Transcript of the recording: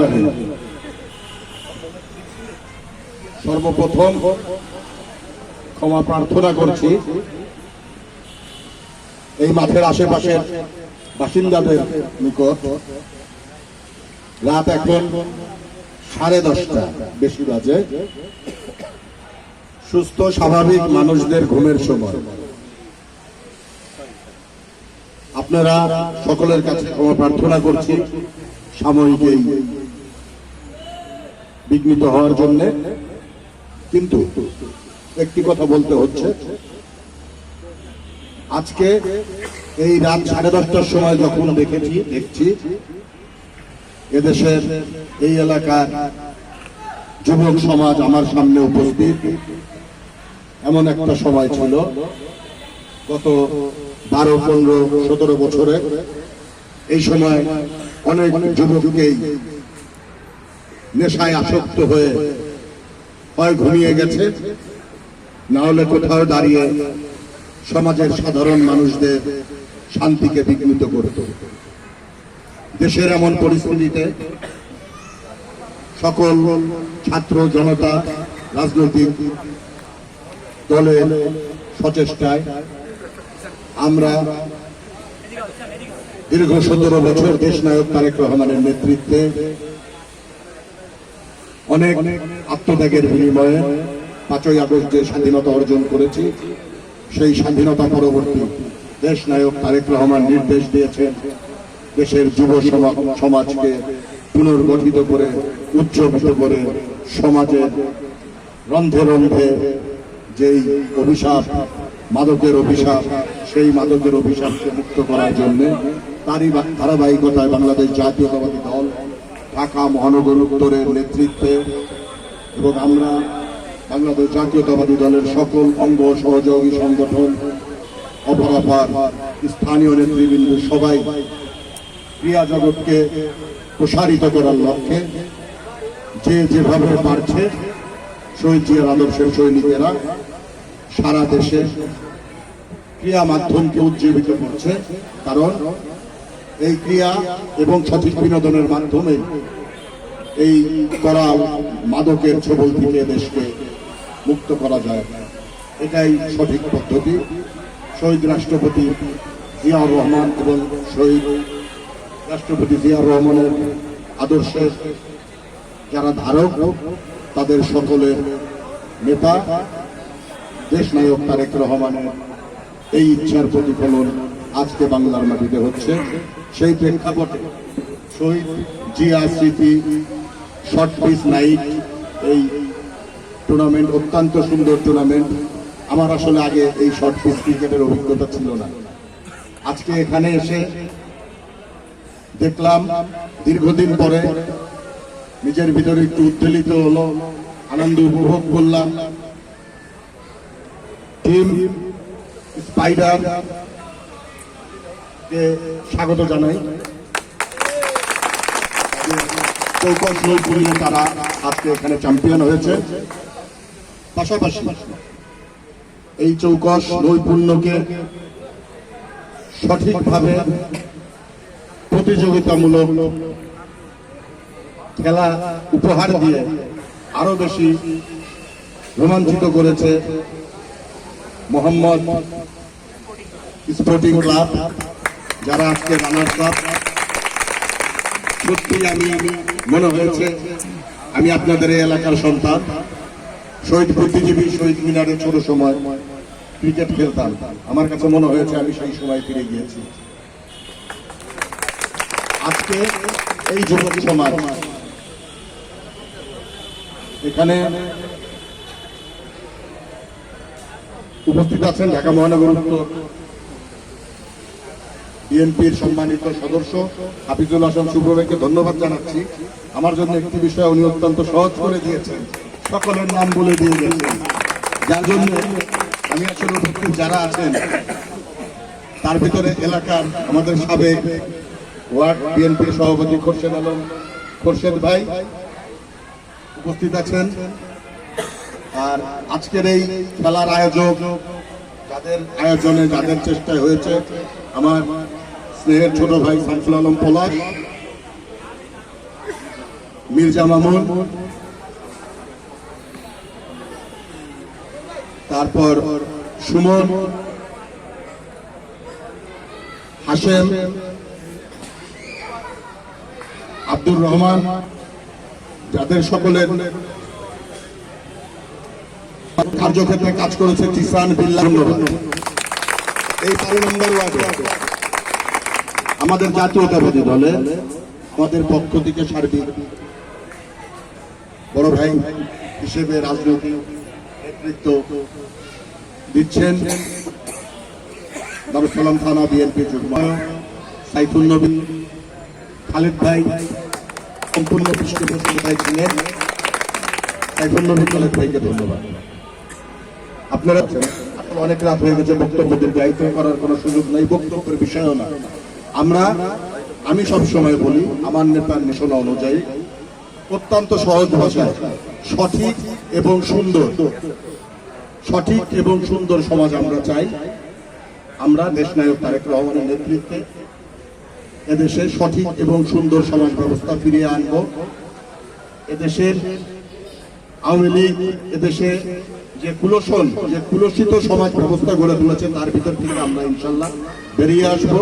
রহিম। সর্বপ্রথম ক্ষমা প্রার্থনা করছি এই মাঠের আশেপাশের বাসিন্দাদের নিকট। রাত এখন সাড়ে দশটা বেশি বাজে। সুস্থ, স্বাভাবিক মানুষদের ঘুমের সময়। আপনারা সকলের কাছে ক্ষমা প্রার্থনা করছি, সাময়িক এই বিঘ্নিত হওয়ার জন্য। কিন্তু একটি কথা বলতে হচ্ছে, আজকে এই রাত সাড়ে দশটার সময় যখন দেখেছি, দেখছি এদেশের এই এলাকার যুবক সমাজ আমার সামনে উপস্থিত। এমন একটা সময় ছিল, গত বারো, পনেরো, সতেরো বছরে। এই সময় অনেক যুবককেই নেশায় আসক্ত হয়ে হয় ঘুমিয়ে গেছে। না হলে কোথাও দাঁড়িয়ে সমাজের সাধারণ মানুষদের শান্তিকে বিঘ্নিত করত। দেশের এমন পরিস্থিতিতে সকল ছাত্র, জনতা, রাজনৈতিক দলের সচেষ্টায় আমরা দীর্ঘ সতেরো বছর দেশ নায়ক তারেক রহমানের নেতৃত্বে অনেক আত্মত্যাগের বিনিময়ে পাঁচই আগস্ট যে স্বাধীনতা অর্জন করেছি, সেই স্বাধীনতা পরবর্তী দেশ নায়ক তারেক রহমান নির্দেশ দিয়েছেন। দেশের যুব সমা- সমাজকে পুনর্গঠিত করে, উজ্জীবিত করে সমাজের রন্ধে রন্ধে যেই অভিশাপ, মাদকের অভিশাপ, সেই মাদকের অভিশাপকে মুক্ত করার জন্যে তারই ধারাবাহিকতায় বাংলাদেশ জাতীয়তাবাদী দল ঢাকা মহানগর উত্তরের নেতৃত্বে এবং আমরা বাংলাদেশ জাতীয়তাবাদী দলের সকল অঙ্গ সহযোগী সংগঠন অপরাপার স্থানীয় নেতৃবৃন্দ সবাই ক্রিয়া জগৎকে প্রসারিত করার লক্ষ্যে যে যেভাবে পারছে শহীদ জিয়ার আদর্শের সৈনিকেরা সারা দেশে ক্রিয়া মাধ্যমকে উজ্জীবিত করছে। কারণ এই ক্রিয়া এবং সঠিক বিনোদনের মাধ্যমে এই করা মাদকের ছবল থেকে দেশকে মুক্ত করা যায়। এটাই সঠিক পদ্ধতি। শহীদ রাষ্ট্রপতি জিয়াউর রহমান এবং শহীদ রাষ্ট্রপতি জিয়াউর রহমানের আদর্শের যারা ধারক, তাদের সকলের নেতা, দেশ নায়ক তারেক রহমানের এই ইচ্ছার প্রতিফলন আজকে বাংলার মাটিতে হচ্ছে। সেই প্রেক্ষাপটে শহীদ জিয়া স্মৃতি শর্ট পিস নাইট এই টুর্নামেন্ট অত্যন্ত সুন্দর টুর্নামেন্ট আমার আসলে আগে এই শর্ট পিস ক্রিকেটের অভিজ্ঞতা ছিল না। আজকে এখানে এসে দেখলাম দীর্ঘদিন পরে নিজের ভিতরে একটু উদ্বেলিত হলো, আনন্দ উপভোগ করলাম। টিম স্পাইডার স্বাগত জানাই। চৌকস তারা আজকে এখানে চ্যাম্পিয়ন হয়েছে। পাশাপাশি এই চৌকস নৈপুণ্যকে সঠিকভাবে প্রতিযোগিতামূলক খেলা উপহার দিয়ে আরও বেশি রোমাঞ্চিত করেছে মোহাম্মদ স্পোর্টিং ক্লাব, যারা আজকে রানার্স আপ। সত্যি আমি মনে হয়েছে, আমি আপনাদের এই এলাকার সন্তান, শহীদ বুদ্ধিজীবী, শহীদ মিনারে ছোট সময়, ক্রিকেট খেলতাম। আমার কাছে মনে হয়েছে আমি সেই সময় ফিরে গিয়েছি। আজকে এই যুবক সমাজ। এখানে উপস্থিত আছেন ঢাকা মহানগর উত্তর বিএনপির সম্মানিত সদস্য হাফিজুল হাসান শুভ্রকে ধন্যবাদ জানাচ্ছি। আমার জন্য একটি বিষয় উনি অত্যন্ত সহজ করে দিয়েছেন। সকলের নাম বলে দিয়ে গেছেন। যার জন্য আমি আসলে উপস্থিত যারা আছেন, তার ভিতরে এলাকার আমাদের সাবেক ওয়ার্ড বিএনপির সভাপতি খোরশেদ আলম। খোরশেদ ভাই, উপস্থিত আছেন। আর আজকের এই খেলার আয়োজক যাদের আয়োজনে যাদের চেষ্টায় হয়েছে, আমার স্নেহের ছোট ভাই শামসুল আলম পলাশ, মির্জা মামুন, তারপর সুমন হাসেম আব্দুর রহমান, যাদের সকলের কার্যক্ষেত্রে কাজ করেছে কিষান ধন্যবাদ। এই বারো নম্বর আমাদের জাতীয়তাবাদী দলের আমাদের পক্ষ থেকে সার্বিক বড় ভাই হিসেবে রাজনৈতিক নেতৃত্ব দিচ্ছেন দারুসালাম থানা বিএনপি যুগ্ম সাইফুল নবী খালিদ ভাই সম্পূর্ণ পৃষ্ঠপোষকতায় ছিলেন। খালিদ ভাইকে ধন্যবাদ। আপনারা অনেক রাত হয়ে গেছে, বক্তব্য দীর্ঘায়িত করার কোনো সুযোগ নেই, বক্তব্যের বিষয়ও না। আমরা, আমি সব সময় বলি, আমার নেতার নিশানা অনুযায়ী অত্যন্ত সহজ ভাষায়, সঠিক এবং সুন্দর, সঠিক এবং সুন্দর সমাজ আমরা চাই। আমরা দেশনায়ক তারেক রহমানের নেতৃত্বে এদেশে সঠিক এবং সুন্দর সমাজ ব্যবস্থা ফিরিয়ে আনব। এদেশের আওয়ামী লীগ, এদেশে যে কুলসন, যে কুলসিত সমাজ ব্যবস্থা গড়ে তুলেছে, তার ভিতর থেকে আমরা ইনশাল্লাহ বেরিয়ে আসব।